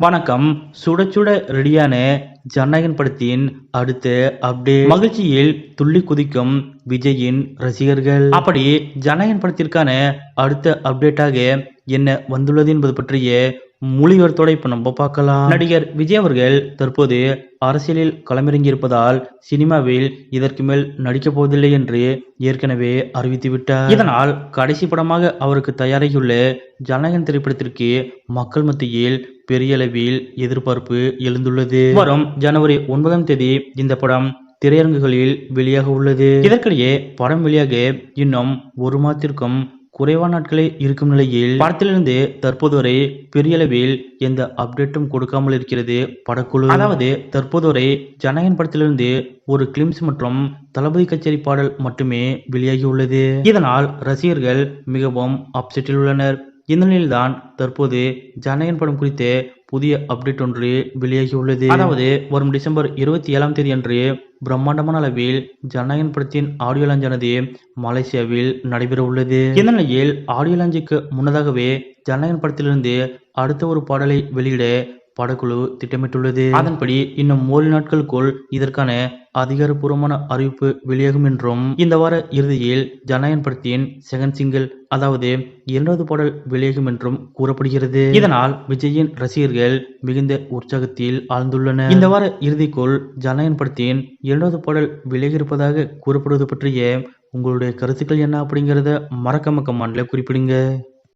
வணக்கம். சுட சுட ரெடியான ஜனநாயகன் படத்தின் அடுத்த அப்டேட் மகிழ்ச்சியில் துள்ளி குதிக்கும் விஜயின் ரசிகர்கள். அப்படி ஜனநாயகன் படத்திற்கான அடுத்த அப்டேட்டாக என்ன வந்துள்ளது என்பது பற்றிய மொழிவரத்தோட இப்ப நம்ம பார்க்கலாம். நடிகர் விஜய் அவர்கள் தற்போது அரசியலில் களமிறங்கி இருப்பதால் சினிமாவில் இதற்கு மேல் நடிக்கப் போவதில்லை என்று ஏற்கனவே அறிவித்து விட்டார். இதனால் கடைசி படமாக அவருக்கு தயாராகியுள்ள ஜனநாயகன் திரைப்படத்திற்கு மக்கள் மத்தியில் பெரியளவில் எதிர்பார்ப்பு எழுந்துள்ளது. வரும் ஜனவரி ஒன்பதாம் தேதி இந்த படம் திரையரங்குகளில் வெளியாக உள்ளது. இதற்கிடையே படம் வெளியாக இன்னும் ஒரு மாதத்திற்கும் குறைவான நாட்களே இருக்கும் நிலையில் படத்திலிருந்து தற்போது வரை பெரிய அளவில் எந்த அப்டேட்டும் கொடுக்காமல் இருக்கிறது படக்குழு. அதாவது தற்போது வரை ஜனகன் படத்திலிருந்து ஒரு கிளிம்ஸ் மற்றும் தளபதி கச்சேரி பாடல் மட்டுமே வெளியாகி உள்ளது. இதனால் ரசிகர்கள் மிகவும் அப்செட்டில் உள்ளனர். இந்த நிலையில்தான் தற்போது ஜனநாயகன் படம் குறித்து புதிய அப்டேட் ஒன்று வெளியாகியுள்ளது. அதாவது வரும் டிசம்பர் இருபத்தி ஏழாம் தேதி அன்று பிரம்மாண்டமான அளவில் ஜனநாயகன் படத்தின் ஆடியோ லாஞ்சானது மலேசியாவில் நடைபெற உள்ளது இந்த நிலையில் ஆடியோ லாஞ்சுக்கு முன்னதாகவே ஜனநாயகன் படத்திலிருந்து அடுத்த ஒரு பாடலை வெளியிட படக்குழு திட்டமிட்டுள்ளது. அதன்படி இன்னும் மூன்று நாட்களுக்குள் இதற்கான அதிகாரப்பூர்வமான அறிவிப்பு வெளியாகும் என்றும் இந்த வார இறுதியில் ஜனநாயகன் படத்தின் செகண்ட் சிங்கிள் அதாவது இரண்டாவது பாடல் வெளியாகும் என்றும் கூறப்படுகிறது. இதனால் விஜயின் ரசிகர்கள் மிகுந்த உற்சாகத்தில் ஆழ்ந்துள்ளனர். இந்த வார இறுதிக்குள் ஜனநாயகன் படத்தின் இரண்டாவது பாடல் வெளியாக இருப்பதாக கூறப்படுவது பற்றிய உங்களுடைய கருத்துக்கள் என்ன அப்படிங்கறத மறக்காம கமெண்ட்ல குறிப்பிடுங்க.